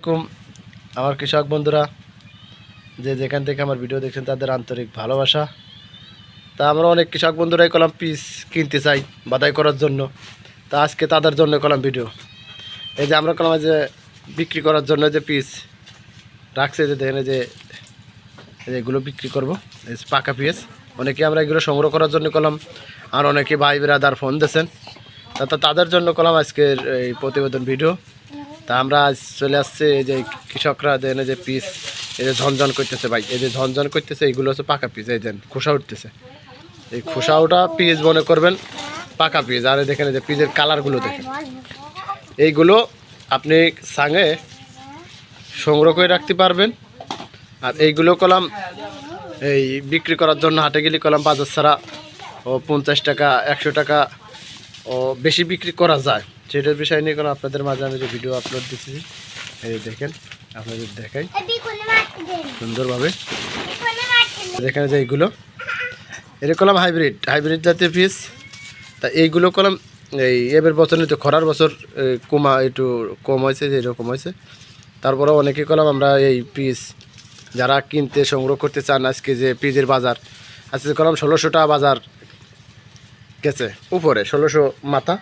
আসসালামাইকুম আমার কৃষক বন্ধুরা, যে যেখান থেকে আমার ভিডিও দেখছেন তাদের আন্তরিক ভালোবাসা। তা আমরা অনেক কৃষক বন্ধুরাই কলাম পিস কিনতে চাই, বাদাই করার জন্য। তা আজকে তাদের জন্য কলাম ভিডিও। এই যে আমরা কলাম যে বিক্রি করার জন্য যে পিস, রাখছে যে দেখেন যে এগুলো বিক্রি করব পাকা পিস। অনেকে আমরা এগুলো সংগ্রহ করার জন্য কলাম আর অনেকে ভাই বিরাদার ফোন দিয়েছেন। তা তাদের জন্য কলাম আজকের এই প্রতিবেদন ভিডিও। তা আমরা আজ চলে আসছে, এই যে কৃষকরা দেন যে পিস, এই যে ঝনঝন করতেছে ভাই, এই যে ঝনঝন করতেছে, এইগুলো হচ্ছে পাকা পিস, এই দেন, খোসা উঠতেছে। এই খোসা ওটা পিস মনে করবেন, পাকা পিস, আর দেখেন যে পিসের কালারগুলো দেখেন। এইগুলো আপনি সাঙে সংগ্রহ করে রাখতে পারবেন, আর এইগুলো কলাম এই বিক্রি করার জন্য হাটে গেলে কলাম বাজার ছাড়া ও পঞ্চাশ টাকা, একশো টাকা ও বেশি বিক্রি করা যায়। সেটার বিষয় নিয়ে কোনো আপনাদের মাঝে আমি যে ভিডিও আপলোড দিচ্ছি এই দেখেন আপনাদের দেখাই। সুন্দরভাবে। দেখেন যে এইগুলো এটা কলাম হাইব্রিড হাইব্রিড জাতীয় পিস তা এইগুলো কলাম এই এবার বছর তো খরার বছর কমা একটু কম হয়েছে যে এরকম হয়েছে। তারপরে অনেকে কলাম আমরা এই পিস যারা কিনতে সংগ্রহ করতে চান আজকে যে পিসের বাজার আজকে কলাম ষোলোশো টাকা বাজার গেছে উপরে ষোলোশো মাথা।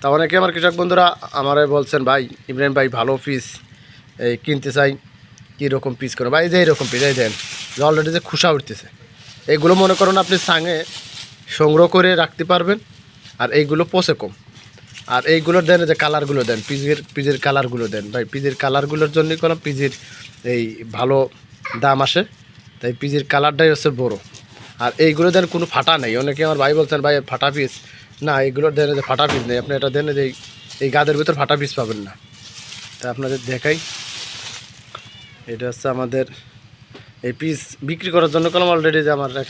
তা অনেকে আমার কৃষক বন্ধুরা আমারে বলছেন, ভাই, ইব্রাহিম ভাই, ভালো পিস, এই কিনতে চাই কীরকম পিস করে? ভাই যে এইরকম পিস, এই দেন, যে অলরেডি যে খুশা উঠতেছে এইগুলো মনে করুন আপনি সাঙে সংগ্রহ করে রাখতে পারবেন, আর এইগুলো পচে কম। আর এইগুলোর দেন যে কালারগুলো দেন, পিজের পিজের কালারগুলো দেন, ভাই, পিজের কালারগুলোর জন্যই কোনো পিজের এই ভালো দাম আসে, তাই পিজের কালারটাই হচ্ছে বড়। আর এইগুলো দেন কোনো ফাটা নেই। অনেকে আমার ভাই বলছেন, ভাই, ফাটা পিস না, এগুলোর দেন যে ফাটা পিস নেই, আপনি এটা দেন যে এই- গাদের ভিতর ফাটা পিস পাবেন না। তা আপনাদের দেখাই। এটা হচ্ছে আমাদের এই পিস বিক্রি করার জন্য কলম অলরেডি যে আমার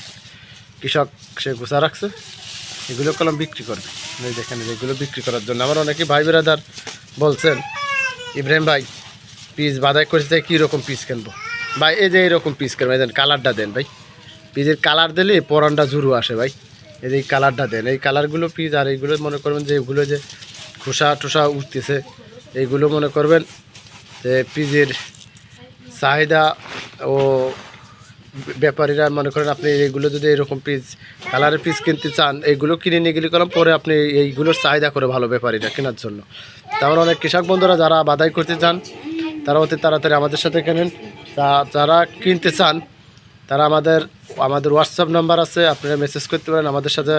কৃষক সে গুছা রাখছে। এগুলো কলম বিক্রি করবে। এই দেখেন এগুলো বিক্রি করার জন্য। আমার অনেকে ভাই বেরাদার বলছেন, ইব্রাহিম ভাই, পিস বাদাই করেছে কীরকম পিস কিনবো? ভাই, এই যে এইরকম পিস কিনবো, এই দেন, কালারটা দেন ভাই। পিসের কালার দিলে পরানটা জুরু আসে ভাই। এই যে এই কালারটা দেন, এই কালারগুলো পিস আর এইগুলো মনে করবেন যে এগুলো যে খোসা টোসা উঠতেছে, এইগুলো মনে করবেন যে পিজের চাহিদা ও ব্যাপারীরা মনে করেন আপনি এইগুলো যদি এরকম পিস কালারের পিস কিনতে চান, এইগুলো কিনে নিয়ে গেলে কলম পরে আপনি এইগুলোর চাহিদা করে ভালো ব্যাপারীরা কেনার জন্য। তারপর অনেক কৃষক বন্ধুরা যারা বাদাই করতে চান, তারা অতি তাড়াতাড়ি আমাদের সাথে কেনেন। তা যারা কিনতে চান, তারা আমাদের আমাদের হোয়াটসঅ্যাপ নাম্বার আছে, আপনারা মেসেজ করতে পারেন, আমাদের সাথে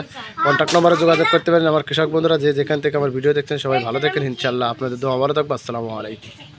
কন্ট্যাক্ট নাম্বারে যোগাযোগ করতে পারেন। আমার কৃষক বন্ধুরা, যে যেখান থেকে আমার ভিডিও দেখছেন, সবাই ভালো দেখেন ইনশাল্লাহ আপনাদের দোয়া ভালো থাকব। আসসালামু আলাইকুম।